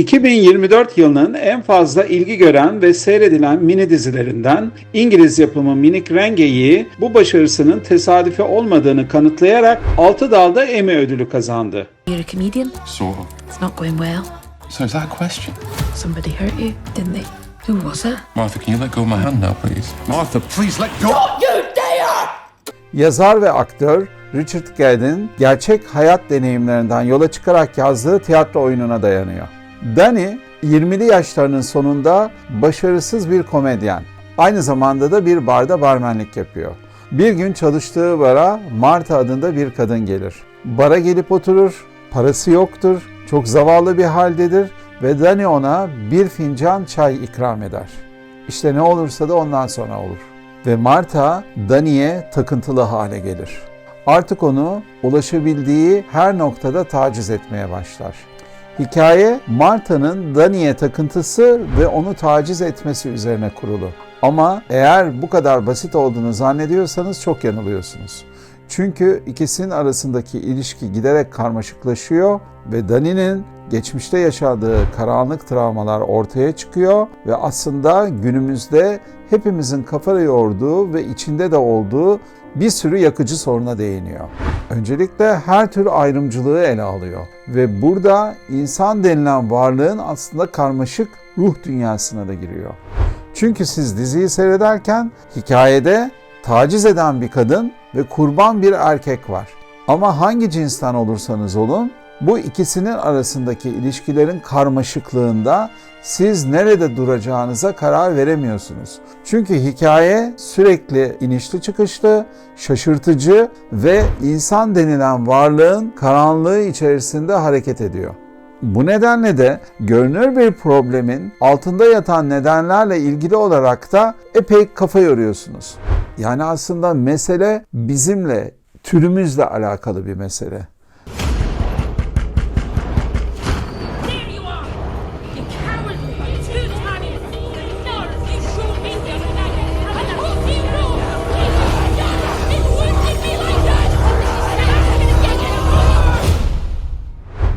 2024 yılının en fazla ilgi gören ve seyredilen mini dizilerinden İngiliz yapımı Minik Rengeyi bu başarısının tesadüfi olmadığını kanıtlayarak 6 dalda Emmy ödülü kazandı. You're a comedian. Sort of. It's not going well. So is that a question? Somebody hurt you, didn't they? Who was it? Martha, can you let go of my hand now, please? Martha, please let go! Yazar ve aktör Richard Gadd'in gerçek hayat deneyimlerinden yola çıkarak yazdığı tiyatro oyununa dayanıyor. Danny 20'li yaşlarının sonunda başarısız bir komedyen. Aynı zamanda da bir barda barmenlik yapıyor. Bir gün çalıştığı bara Marta adında bir kadın gelir. Bara gelip oturur, parası yoktur, çok zavallı bir haldedir ve Danny ona bir fincan çay ikram eder. İşte ne olursa da ondan sonra olur. Ve Marta Dani'ye takıntılı hale gelir. Artık onu ulaşabildiği her noktada taciz etmeye başlar. Hikaye Marta'nın Dani'ye takıntısı ve onu taciz etmesi üzerine kurulu. Ama eğer bu kadar basit olduğunu zannediyorsanız çok yanılıyorsunuz. Çünkü ikisinin arasındaki ilişki giderek karmaşıklaşıyor ve Dani'nin geçmişte yaşadığı karanlık travmalar ortaya çıkıyor ve aslında günümüzde hepimizin kafa yorduğu ve içinde de olduğu bir sürü yakıcı soruna değiniyor. Öncelikle her tür ayrımcılığı ele alıyor ve burada insan denilen varlığın aslında karmaşık ruh dünyasına da giriyor. Çünkü siz diziyi seyrederken hikayede taciz eden bir kadın ve kurban bir erkek var. Ama hangi cinsten olursanız olun bu ikisinin arasındaki ilişkilerin karmaşıklığında siz nerede duracağınıza karar veremiyorsunuz. Çünkü hikaye sürekli inişli çıkışlı, şaşırtıcı ve insan denilen varlığın karanlığı içerisinde hareket ediyor. Bu nedenle de görünür bir problemin altında yatan nedenlerle ilgili olarak da epey kafa yoruyorsunuz. Yani aslında mesele bizimle, türümüzle alakalı bir mesele.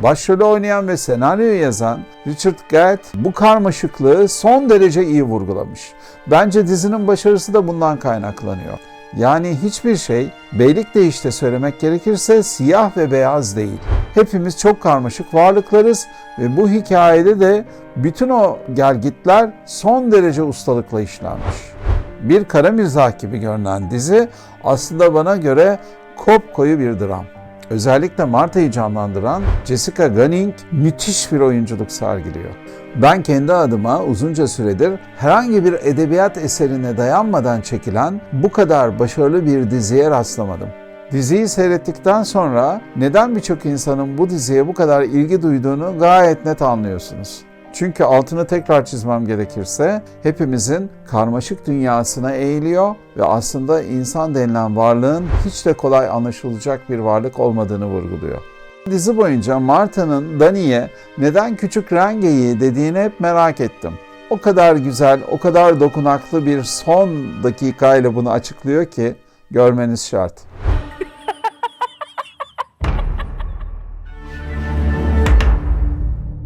Başrolü oynayan ve senaryoyu yazan Richard Gadd bu karmaşıklığı son derece iyi vurgulamış. Bence dizinin başarısı da bundan kaynaklanıyor. Yani hiçbir şey beylik deyişle söylemek gerekirse siyah ve beyaz değil. Hepimiz çok karmaşık varlıklarız ve bu hikayede de bütün o gelgitler son derece ustalıkla işlenmiş. Bir kara mizah gibi görünen dizi aslında bana göre kopkoyu bir dram. Özellikle Marta'yı canlandıran Jessica Gunning müthiş bir oyunculuk sergiliyor. Ben kendi adıma uzunca süredir herhangi bir edebiyat eserine dayanmadan çekilen bu kadar başarılı bir diziye rastlamadım. Diziyi seyrettikten sonra neden birçok insanın bu diziye bu kadar ilgi duyduğunu gayet net anlıyorsunuz. Çünkü altını tekrar çizmem gerekirse hepimizin karmaşık dünyasına eğiliyor ve aslında insan denilen varlığın hiç de kolay anlaşılacak bir varlık olmadığını vurguluyor. Dizi boyunca Marta'nın Dani'ye neden küçük rengeyi dediğini hep merak ettim. O kadar güzel, o kadar dokunaklı bir son dakikayla bunu açıklıyor ki görmeniz şart.